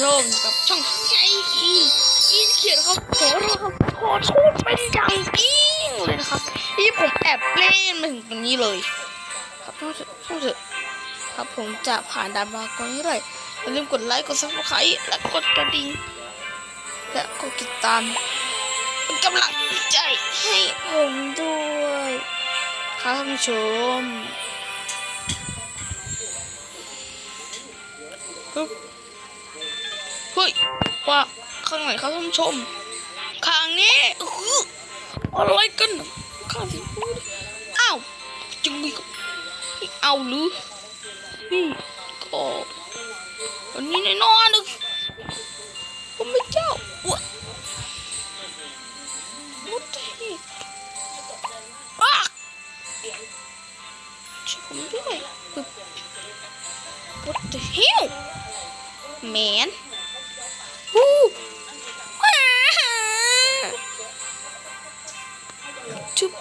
ชมกับช่องใจอีอีเขียนครับขอโทษครับขอโทษเป็นอย่างยิ่งเลยนะครับที่ผมแอบเล่นมาถึงตรงนี้เลย ครับช่องเถอะช่องเถอะครับผมจะผ่านด่านบากอนนี้เลยอย่าลืมกดไลค์กดซับสไครต์และกดกระดิ่งและกดติดตามเป็นกำลังใจให้ผมด้วย ครับท่านผู้ชมปึ๊บ ฮ้ยว่าข้างไหนครับท่านชม ข้างนี้อืออะไรกันข้างที่พูดอ้าวจึงมีกับไม่เอาหรือนี่ก็อันนี้แน่นอน จุ๊บ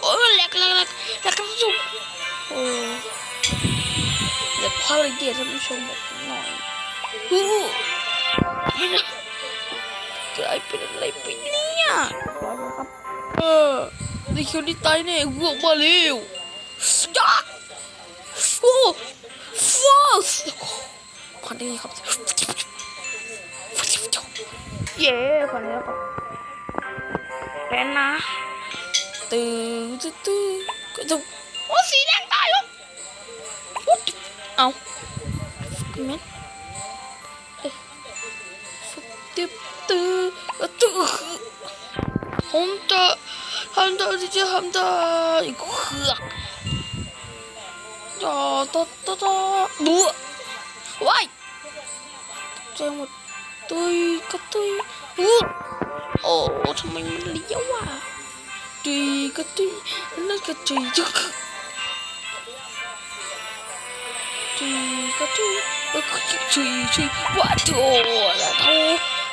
โอ้ยแหลกแหลกแหลกแหลกท่านผู้ชมโอ้เดี๋ยวพ่อเลยเดี๋ยวท่านผู้ชมบอกหน่อยฮู้ม่นกลายเป็นอะไรไปเนี่ยเออในคิวนี้ตายแน่วัวมาเร็วจ้าโอ้ฟ ด้ครับ เย้ขอได้ครับเป็นนะตื้อตื้อตื้อก็จะโอ้สีแดงตายแล้วอุ๊ยเอาเม็ดตึ๊บตื้อตื้อผมจะทำได้ที่จะทำได้อีกเครือกต่อต่อต่อต่อบัวว้าย จ๊หมดตุยก็ตุยบัวโอ้ทำไมมันเลี้ยวอะตุยก็ตุยนั่นก็ตุยจึ๊กตุยก็ตุยแล้วก็ตุยตุยว่าโถละโถ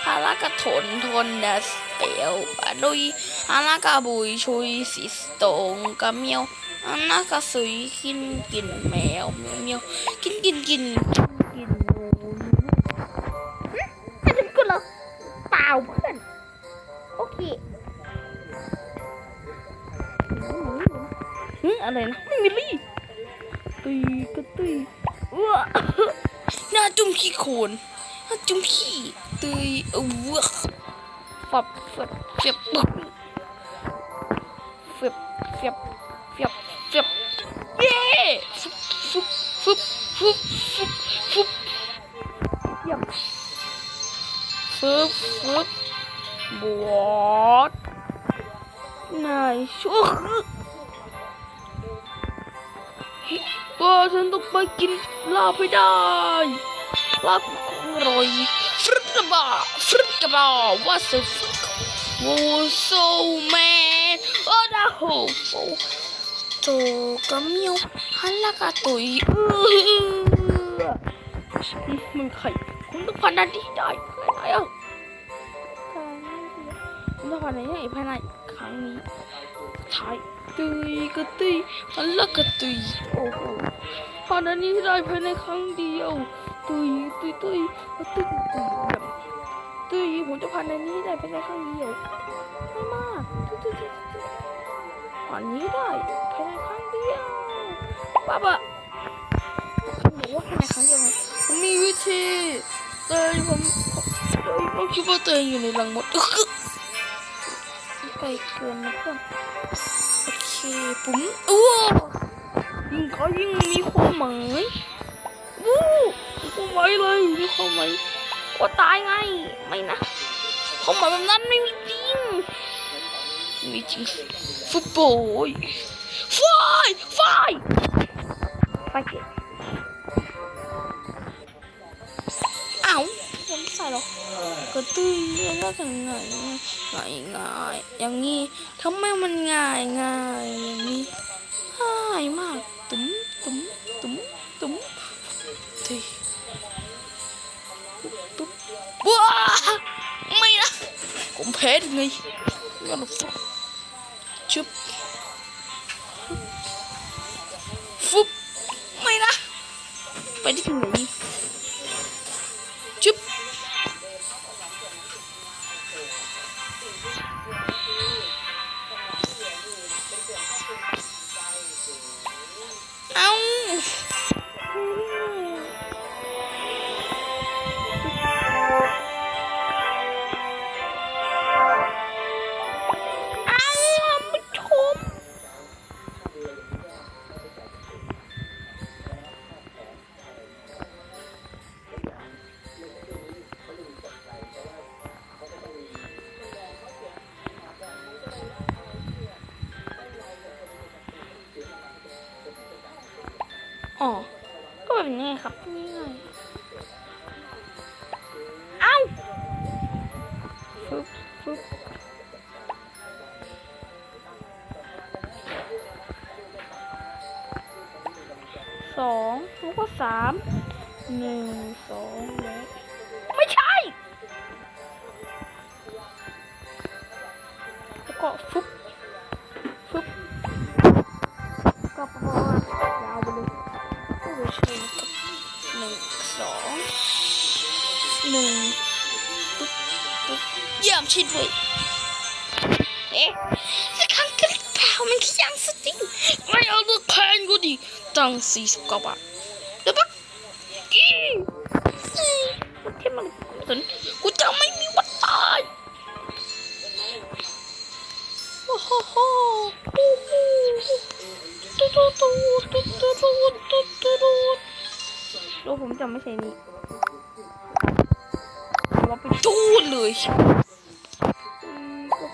Halaka thôn thôn đã spell và đôi Halaka bùi chui xịt tồn cả miêu Halaka suy kinh kinh mèo miêu miêu kinh kinh kinh kinh งู ฟับเฟียบเฟียบปึ๊บเฟียบเฟียบเฟียบเฟียบเย้ฟึบฟึบฟึบฟึบฟึบฟึบเยี่ยมฟึบฟึบบวดนายชั่วว่าฉันต้องไปกินลาบให้ได้ลาบอร่อยฟรึกกระบะฟรึก กระบะว่าสฟรึกโอ้โซแมนโอ้ดาโหโตกระเมียวฮันละกะตุยเออมันไข่คุณต้องพันนาทีได้ภายในอะคุณต้องพันนาทีภายในครั้งนี้ใช่ตุยกระตุยฮันละกะตุยโอ้โหพันนาทีได้ภายในครั้งเดียวตุยตุยตุยตุยตุยแบบ ตุยผมจะผ่านในนี้ได้เป็นในครั้งเดียวไม่มากตุยตุยตุยตุยผ่านนี้ได้ภายในครั้งเดียวป้าบะบอกว่าภายในครั้งเดียวไงผมมีวิธีแต่ผมผมผมคิดว่าเองอยู่ในรังมดอึกไปเกินนะเพื่อนโอเคผมอ้วยิ่งเขายิ่งมีความหมายวู้กูไว้เลยมีความหมาย ว่าตายไง ไม่นะความหมายแบบนั้นไม่มีจริงมีจริงฟุตบอลไฟไฟไฟเก็บอ้าวยังไม่ใส่หรอกกระตุ้ยแล้วกันไงง่ายง่ายอย่างนี้ทำไมมันง่ายง่ายอย่างนี้ง่ายมาก ไม่นะผมแพ้ยังไงวันชุบบฟุบไม่นะ ไปที่ไหน ก็แบบนี้ไงครับนี่ไงเอ้าฟึบฟึบสองแล้วก็สามหนึ่งสอง ชิวยด้วยเอ๊ะจะขังกันเปล่ามันขี้ยังสติงไม่เอาลูกแคนกูดิตั้งสี่สิบกว่าบาทเดี๋ยวปะอีอีเทมันสนกูจะไม่มีวันตายโอ้โหโอ้โหตุ๊ดตุ๊ดตุ๊ดตุ๊ดตุ๊ดตุ๊ดตุ๊ดโล้วผมจะไม่ใช่นี่ว่าไปจูดเลย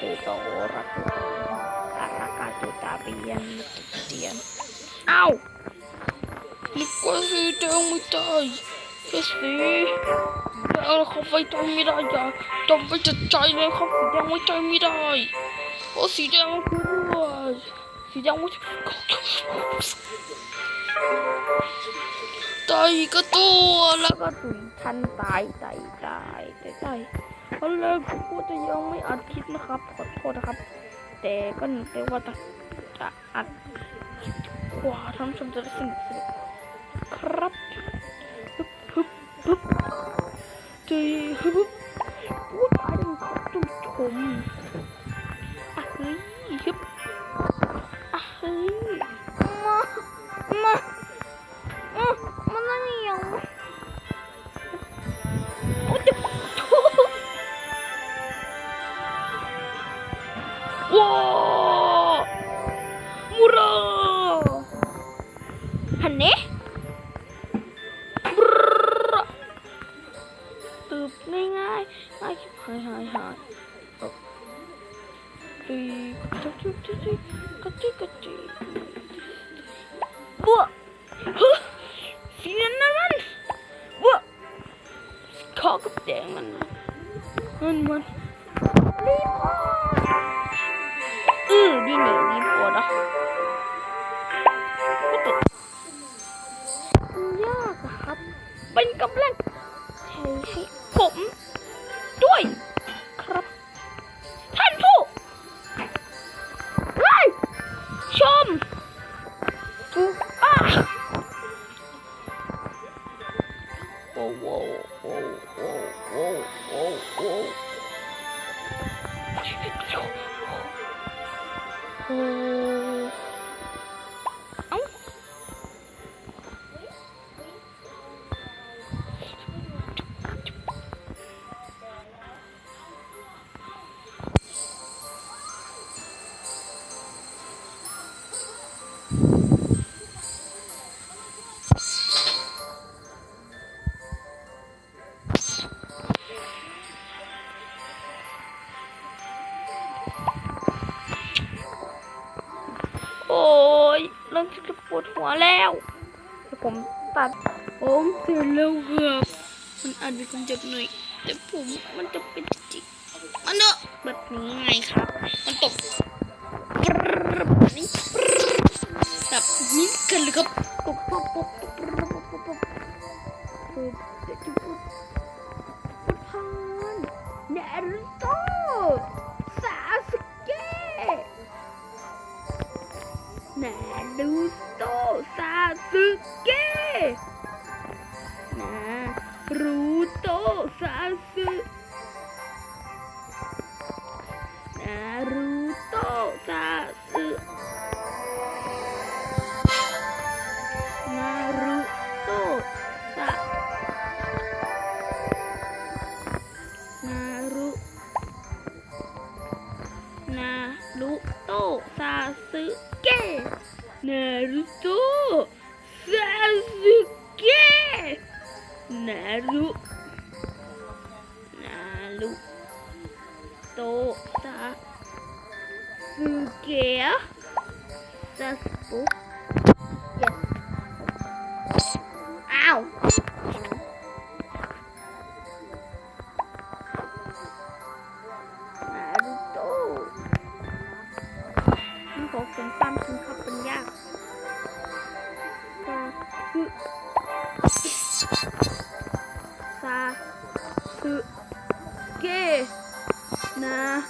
tuta orak karaka tuta rian tian au لكل دوم تاي كسي لا خفيت امي راجع طبيت التاي لا خفيت دوم تاي ميراي وسي دوم كواي سي دوم تاي كتو لا كتو ทันตายตายตายตายตาย ก็เลิกผมก็จะยังไม่อัดคลิปนะครับขอโทษนะครับ แต่ก็เรียกว่าจะอัดกว่าท่านชมจะได้สนุกครับฮึบฮึบฮึบจีฮึบฮึบพูดไปเลยครับท่านผู้ชมอะเฮ้ยฮึบ Kitty, kitty, kitty. oh, oh, oh, oh, oh, oh, oh. Oh. หัวแล้วผมตัดผมเสร็จแล้วครับมันอาจจะเจ็บหน่อยแต่ผมมันจะเป็นจิกมันเนอะแบบนี้ไงครับ มันตกแบบนี้แบบนี้กันเลยครับ da Bücher, das Buch. Yes. Au! Naruto. มันขอมคุณครับเป็นยากซาคืเก Nah.